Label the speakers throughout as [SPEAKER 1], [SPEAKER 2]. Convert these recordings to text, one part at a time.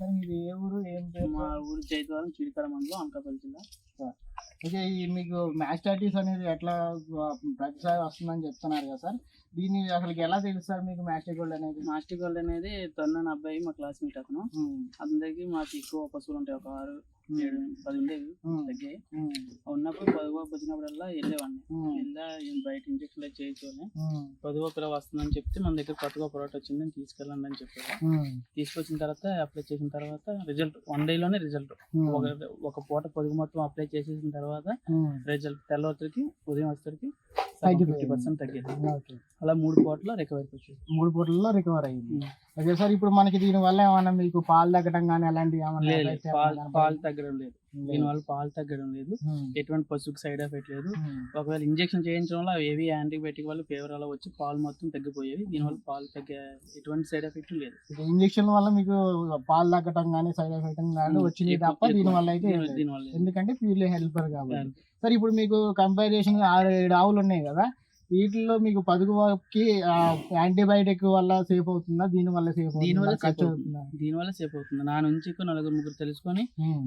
[SPEAKER 1] Sir మీది ఏ ఊరు ఏం పేరు?
[SPEAKER 2] మా ఊరి చైతవారం చిడికర మండలం అనకాపల్లి జిల్లా.
[SPEAKER 1] ఈ మీకు మ్యాస్టాటిస్ అనేది ఎట్లా ప్రతిసారి వస్తుందని చెప్తున్నారు కదా సార్. దీన్ని అసలు ఎలా తెలుసు సార్ మీకు మ్యాస్టిగోల్డ్ అనేది?
[SPEAKER 2] మాస్టర్ గోల్డ్ అనేది తొన్న అబ్బాయి మా క్లాస్మేట్ అతను. అందరికి మాకు ఎక్కువ పశువులు ఉంటాయి. ఒక ఆరు ఏడు పది ఉండేవి
[SPEAKER 1] ఉమ్,
[SPEAKER 2] తగ్గాయి. ఉన్నప్పుడు పదువ వచ్చినప్పుడల్లా వెళ్ళేవాడిని. వెళ్ళా బయట ఇంజక్షన్ చేయించుకొని పదువ పిల్ల వస్తుందని చెప్తే మన దగ్గర కొత్తగా ప్రోడక్ట్ వచ్చిందని తీసుకెళ్ళండి అని చెప్పారు తీసుకొచ్చిన తర్వాత అప్లై చేసిన తర్వాత రిజల్ట్ వన్లోనే రిజల్ట్ ఒక పూట పొదుగు మొత్తం అప్లై చేసేసిన తర్వాత రిజల్ట్ తెల్లవరికి ఉదయం వచ్చేసరికి. ఫిఫ్టీ పర్సెంట్ తగ్గింది. అలా మూడు పూటలో రికవరీకి వచ్చింది
[SPEAKER 1] మూడు పూటల్లో రికవర్ అయ్యింది. ఓకే సార్ ఇప్పుడు మనకి దీని వల్ల ఏమన్నా మీకు పాలు తగ్గడం కానీ అలాంటివి ఏమన్నా.
[SPEAKER 2] పాలు తగ్గడం లేదు.
[SPEAKER 1] లేదు.
[SPEAKER 2] దీనివల్ల పాలు తగ్గడం లేదు. ఎటువంటి పశువుకి సైడ్ ఎఫెక్ట్ లేదు. ఒకవేళ ఇంజెక్షన్ చేయించడం వల్ల ఏవి యాంటీబయాటిక్ వల్ల ఫీవర్ అలా వచ్చి పాలు మొత్తం తగ్గిపోయేవి. దీనివల్ల పాలు తగ్గే ఎటువంటి సైడ్ ఎఫెక్ట్ లేదు.
[SPEAKER 1] ఇంజెక్షన్ వల్ల మీకు పాలు తగ్గటం కానీ సైడ్ ఎఫెక్ట్ కానీ వచ్చింది తప్ప దీని. వల్ల అయితే. ఎందుకంటే ప్యూర్లీ హెల్పర్ కాబట్టి. సార్ ఇప్పుడు మీకు కంపారిజేషన్ ఆరు ఏడు ఆవులు ఉన్నాయి కదా. వీటిల్లో మీకు పదుగుకి యాంటీబయాటిక్ వల్ల సేఫ్ అవుతుందా? దీని వల్ల సేఫ్
[SPEAKER 2] దీనివల్ల
[SPEAKER 1] అవుతుందా ఖర్చు అవుతుందా.
[SPEAKER 2] దీనివల్ల సేఫ్ అవుతుంది. నా నుంచి నలుగురు ముగ్గురు తెలుసుకొని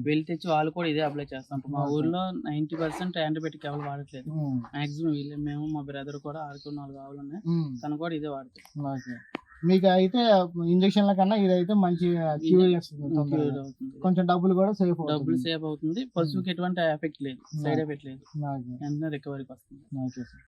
[SPEAKER 2] వెళ్ళి తెచ్చి వాళ్ళు కూడా ఇదే అప్లై చేస్తాం మా. ఊర్లో నైన్టీ పర్సెంట్ యాంటీబయాటిక్ ఎవరు వాడట్లేదు. మాక్సిమం వీళ్ళే. మేము మా బ్రదర్ కూడా ఆరుకు నాలుగు ఆవులు ఉన్నాయి. తను కూడా ఇదే వాడుతాం
[SPEAKER 1] ఓకే. మీకు అయితే ఇంజక్షన్ల కన్నా ఇదైతే మంచి కొంచెం డబ్బులు కూడా సేఫ్
[SPEAKER 2] డబ్బులు సేవ్ అవుతుంది. పశువుకి ఎటువంటి ఎఫెక్ట్ లేదు. సైడ్ ఎఫెక్ట్ లేదు. వెంటనే రికవరీకి వస్తుంది.
[SPEAKER 1] Okay sir.